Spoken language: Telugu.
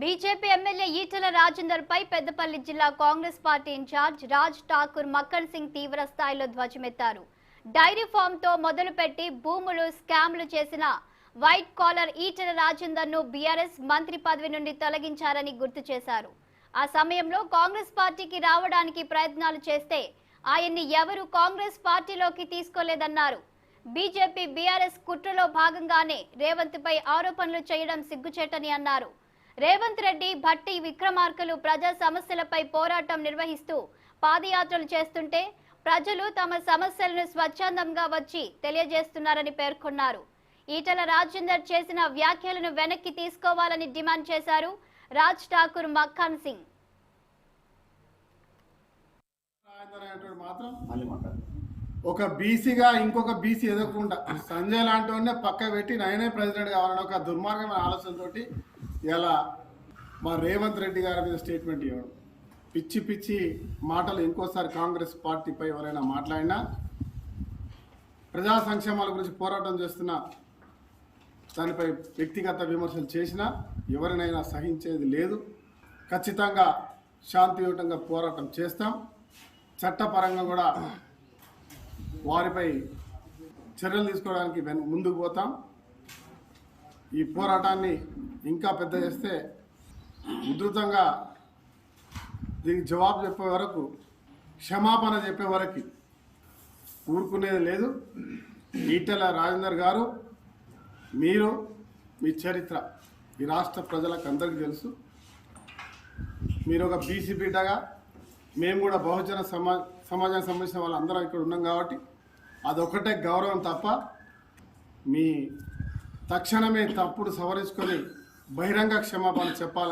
బీజేపీ ఎమ్మెల్యే ఈటెల రాజేందర్ పై పెద్దపల్లి జిల్లా కాంగ్రెస్ పార్టీ ఇన్ఛార్జ్ రాజ్ ఠాకూర్ మక్కన్ సింగ్ తీవ్ర స్థాయిలో ధ్వజమెత్తారు. డైరీ ఫామ్తో మొదలుపెట్టి భూములు స్కామ్లు చేసిన వైట్ కాలర్ ఈటెల రాజేందర్ను బీఆర్ఎస్ మంత్రి పదవి నుండి తొలగించారని గుర్తు చేశారు. ఆ సమయంలో కాంగ్రెస్ పార్టీకి రావడానికి ప్రయత్నాలు చేస్తే ఆయన్ని ఎవరు కాంగ్రెస్ పార్టీలోకి తీసుకోలేదన్నారు. బీజేపీ బీఆర్ఎస్ కుట్రలో భాగంగానే రేవంత్ పై ఆరోపణలు చేయడం సిగ్గుచేటని అన్నారు. రేవంత్ రెడ్డి భట్టి విక్రమార్కలు ప్రజా సమస్యలపై పోరాటం నిర్వహిస్తూ పాదయాత్రలు చేస్తుంటే ప్రజలు తమ సమస్యలను స్వచ్ఛందంగా వచ్చి తెలియజేస్తున్నారని పేర్కొన్నారు. ఈటల రాజేందర్ చేసిన వ్యాఖ్యలను వెనక్కి తీసుకోవాలని డిమాండ్ చేశారు రాజ్ ఠాకూర్ మక్కాన్ సింగ్. ఒక బీసీగా ఇంకొక బీసీ ఎదగకుండా సంజయ్ లాంటి వాడినే పక్క పెట్టి నేనే ప్రెసిడెంట్ కావాలని ఒక దుర్మార్గమైన ఆలోచనతోటి ఇలా మా రేవంత్ రెడ్డి గారి మీద స్టేట్మెంట్ ఇవ్వడం. పిచ్చి పిచ్చి మాటలు ఇంకోసారి కాంగ్రెస్ పార్టీపై ఎవరైనా మాట్లాడినా ప్రజా సంక్షేమాల గురించి పోరాటం చేస్తున్న దానిపై వ్యక్తిగత విమర్శలు చేసినా ఎవరినైనా సహించేది లేదు. ఖచ్చితంగా శాంతియుతంగా పోరాటం చేస్తాం. చట్టపరంగా కూడా వారిపై చర్యలు తీసుకోవడానికి ముందుకు పోతాం. ఈ పోరాటాన్ని ఇంకా పెద్ద చేస్తే ఉధృతంగా దీనికి జవాబు చెప్పే వరకు క్షమాపణ చెప్పే వరకు ఊరుకునేది లేదు. ఈటెల రాజేందర్ గారు మీరు మీ చరిత్ర ఈ రాష్ట్ర ప్రజలకు అందరికీ తెలుసు. మీరు ఒక బీసీ బిడ్డగా మేము కూడా బహుజన సమా సమాజానికి సంబంధించిన వాళ్ళందరం ఇక్కడ ఉన్నాం కాబట్టి అదొకటే గౌరవం తప్ప మీ తక్షణమే తప్పుడు సవరించుకొని బహిరంగ క్షమాపణ చెప్పాలని